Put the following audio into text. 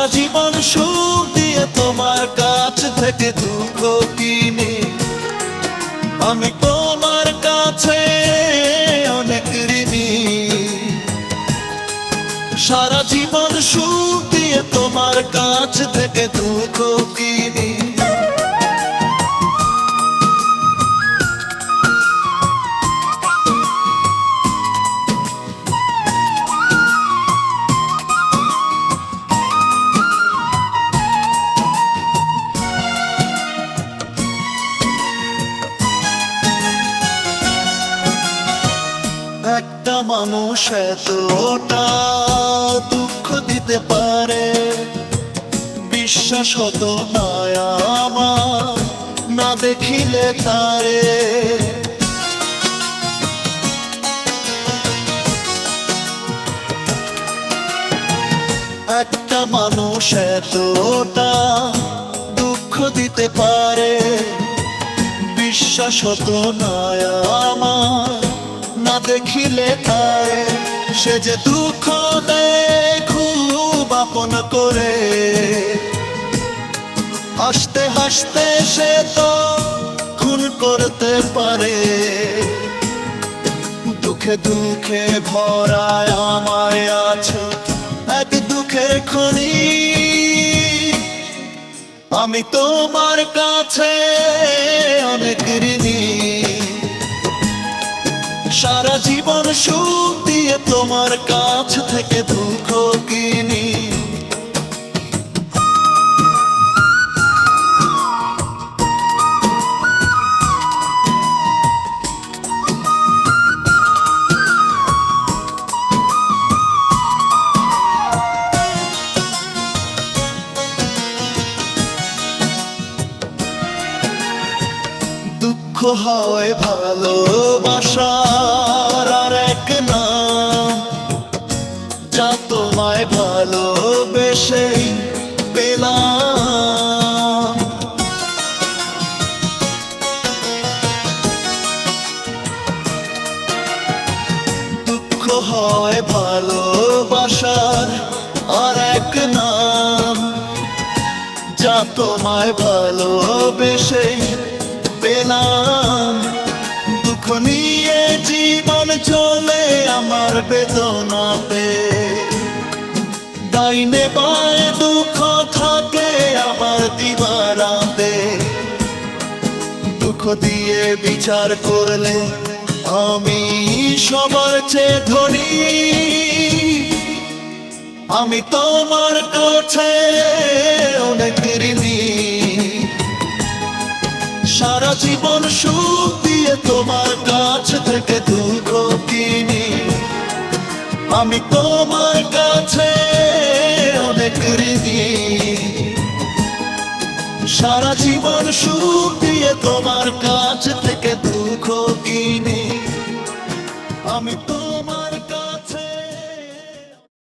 সারা জীবন সুখ দিয়ে তোমার কাছ থেকে দুঃখ কিনে। আমি তোমার কাছে অনেক ঋণী। সারা জীবন সুখ দিয়ে তোমার কাছ থেকে দুঃখ কিনি। একটা মানুষ এতটা দুঃখ দিতে পারে? বিশ্বাস হতো না আমার, না দেখিলে তারে। একটা মানুষ এতটা দুঃখ দিতে পারে? বিশ্বাস হতো না আমার না দেখিলে তারে সে যে দুঃখ দেয় খুব আপন করে। হাসতে হাসতে সে তো খুন করতে পারে। দুঃখে দুঃখে ভরায় আমায় আছে এক দুঃখের খনি। আমি তোমার কাছে অনেক তোমার কাছ থেকে দুঃখ কিনি। দুঃখ হয় ভালোবাসার তোমায় ভালোবেসে পেলাম। দুঃখ হয় ভালোবাসার আর এক নাম। যা তোমায় ভালোবেসে পেলাম। দুঃখ নিয়ে জীবন চলে আমার বেদনাতে। ডাইনে বায়ে দুঃখ থাকে আমার দিবারাতে। দুঃখ দিয়ে বিচার করলে আমি সবার চেয়ে ধনী। আমি তোমার কাছে অনেক ঋণী। সারা জীবন সুখ দিয়ে তোমার কাছ থেকে দুঃখ কিনি। আমি তোমার সুখ দিয়ে তোমার কাছ